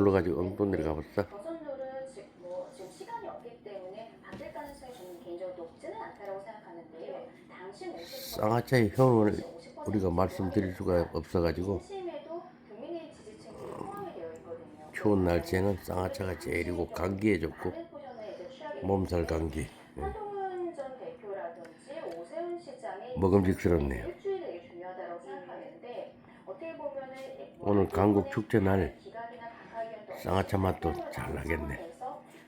눌러가지고 엉뚱 내려가 봤어. 버선룰은 지- 뭐 지금 시간이 없기 때문에 바뀔 가능성이 저는 개인적으로 높지는 않다고 생각하는데요. 당신 50% 쌍화차의 효능을 50% 우리가 말씀드릴 수가 없어가지고 신심에도 국민의 지지층이 포함이 되어 있거든요. 추운 날씨에는 쌍화차가 제일이고 감기에 좋고 다른 이제 몸살 감기 예. 한동훈 전 대표라든지 오세훈 시장이 먹음직스럽네요. 일주일이 되게 중요하다고 생각하는데 어떻게 보면은 오늘 강국 축제 날 쌍화차 맛도 잘 나겠네.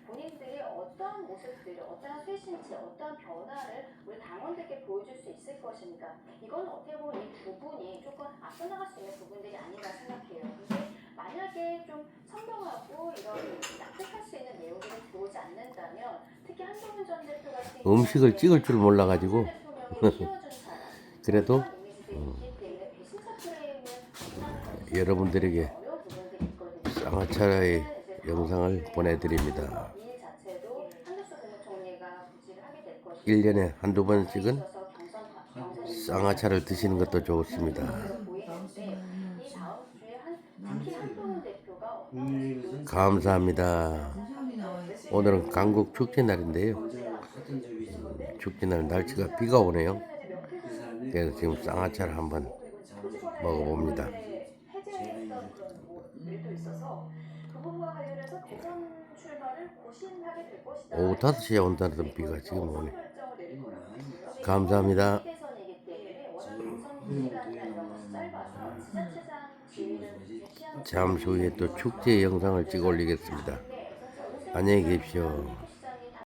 본인들이 어떠한 모습들을 어떠한 쇄신치 어떠한 변화를 우리 당원들께 보여줄 수 있을 것인가 이건 어떻게 보면 이 두 분이 조금 앞서 나갈 수 있는 부분들이 아닌가 생각해요. 근데 만약에 좀 선명하고 이런 납득할 수 있는 내용들이 들어오지 않는다면 특히 한동훈 전 대표 같은 음식을 찍을 줄 몰라가지고 그래도 벗어나는 여러분들에게 쌍화차의 영상을 보내드립니다. 이 자체도 한덕수 국무총리가 부지를 하게 될 것이고 1년에 한두 번씩은 쌍화차를 드시는 것도 좋습니다. 감사합니다. 오늘은 강국 축제 날인데요. 적이지. 축제 날 날씨가 비가 오네요. 그래서 지금 쌍화차를 한번 먹어봅니다. 일도 있어서 그 부분과 관련해서 대선 출마를 고심하게 될 것이다. 오후 5시에 온다던 비가 지금 오네. 감사합니다. 잠시 후에 또 축제 영상을 찍어 올리겠습니다. 안녕히 계십시오.